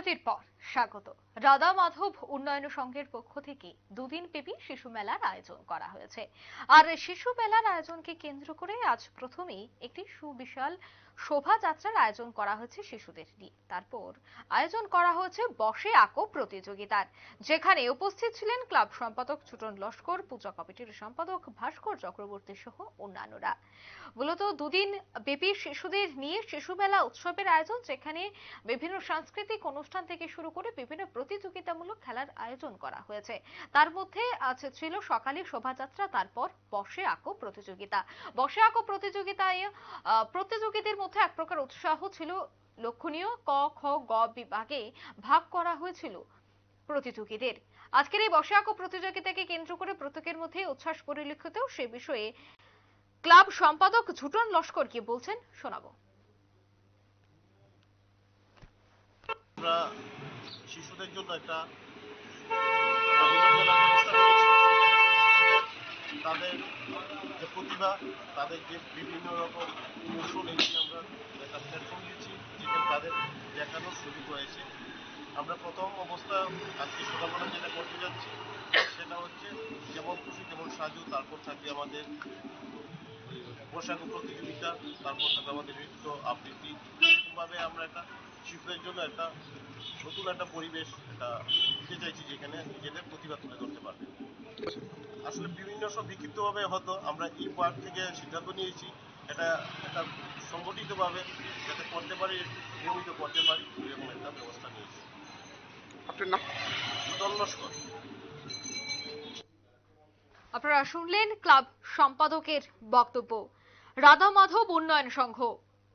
বিরতির পর স্বাগত। রাধা মাধব উন্নয়ন সংঘের পক্ষ থেকে দুদিন ব্যাপী শিশু মেলার আয়োজন করা হয়েছে। আর শিশু মেলার আয়োজনকে কেন্দ্র করে আজ প্রথমেই একটি সুবিশাল শোভাযাত্রার আয়োজন করা হয়েছে শিশুদের নিয়ে। তারপর আয়োজন করা হয়েছে বসে আঁকো প্রতিযোগিতার, যেখানে উপস্থিত ছিলেন ক্লাব সম্পাদক ছুটন লস্কর, পূজা কমিটির সম্পাদক ভাস্কর চক্রবর্তী সহ অন্যান্যরা। মূলত দুদিন ব্যাপী শিশুদের নিয়ে শিশু মেলা উৎসবের আয়োজন, যেখানে বিভিন্ন সাংস্কৃতিক অনুষ্ঠান থেকে শুরু করে বিভিন্ন প্রতিযোগিতামূলক খেলার আয়োজন করা হয়েছে। তার মধ্যে আজ ছিল সকালে শোভাযাত্রা, তারপর বসে আঁকো প্রতিযোগিতা। বসে আঁকো প্রতিযোগিতায় প্রতিযোগীদের মধ্যে এক প্রকার উৎসাহ ছিল। লক্ষণীয় ক, খ, গ বিভাগে ভাগ করা হয়েছিল প্রতিযোগীদের। আজকের এই বসে আঁকো প্রতিযোগিতাকে কেন্দ্র করে প্রত্যেকের মধ্যে উচ্ছ্বাস পরিলক্ষিত। সে বিষয়ে ক্লাব সম্পাদক ঝুটন লস্কর কি বলছেন শোনাবো। আমরা শিশুদের জন্য একটা। তাদের যে প্রতিভা, তাদের যে বিভিন্ন রকম কৌশল এগুলি আমরা একটা প্ল্যাটফর্ম দিচ্ছি যেখানে তাদের দেখানোর সুযোগ রয়েছে আমরা প্রথম অবস্থা আজকে সকালবেলা যেটা করতে যাচ্ছি, সেটা হচ্ছে যেমন খুশি তেমন সাজু, তারপর থাকবে আমাদের পোশাক প্রতিযোগিতা তারপর থাকবে আমাদের নৃত্য আবৃত্তি এরকমভাবে আমরা একটা শিশুদের জন্য একটা নতুন একটা পরিবেশ একটা দিতে চাইছি যেখানে নিজেদের প্রতিভা তুলে ধরতে পারবে। আসলে বিভিন্ন সব বিক্ষিপ্তভাবে হয়তো আমরা এই পার্ক থেকে সিদ্ধান্ত নিয়েছি এটা একটা সংগঠিতভাবে যাতে করতে পারি নিয়মিত করতে পারি এরকম একটা ব্যবস্থা নিয়েছি। আপনার নাম? সুতল আপনারা শুনলেন ক্লাব সম্পাদকের বক্তব্য। রাধা মাধব উন্নয়ন সংঘ।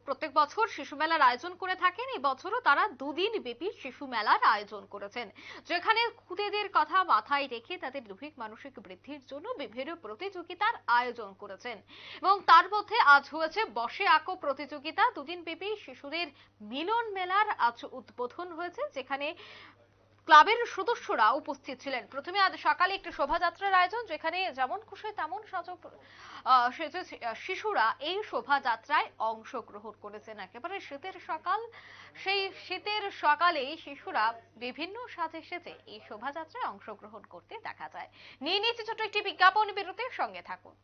প্রত্যেক বছর শিশু মেলার আয়োজন করে থাকেন। এই বছরও তারা দুদিন ব্যাপী শিশু মেলার আয়োজন করেছেন। যেখানে খুদেদের কথা মাথায় রেখে তাদের দৈহিক মানসিক বৃদ্ধির জন্য বিভিন্ন প্রতিযোগিতার আয়োজন করেছেন। এবং তার মধ্যে আজ হয়েছে বসে আঁকো প্রতিযোগিতা। দুদিন ব্যাপী শিশুদের মিলন মেলার আজ উদ্বোধন হয়েছে, যেখানে ক্লাবের সদস্যরা উপস্থিত ছিলেন। প্রথমে আজ সকালে একটি শোভাযাত্রার আয়োজন, যেখানে যেমন খুশি তেমন সাজক সেজে শিশুরা এই শোভাযাত্রায় অংশগ্রহণ করেছেন। একেবারে শীতের সকাল, সেই শীতের সকালেই শিশুরা বিভিন্ন সাজে সেজে এই শোভাযাত্রায় অংশগ্রহণ করতে দেখা যায়। নিয়ে নিয়েছি ছোট একটি বিজ্ঞাপন, বিরতির সঙ্গে থাকুন।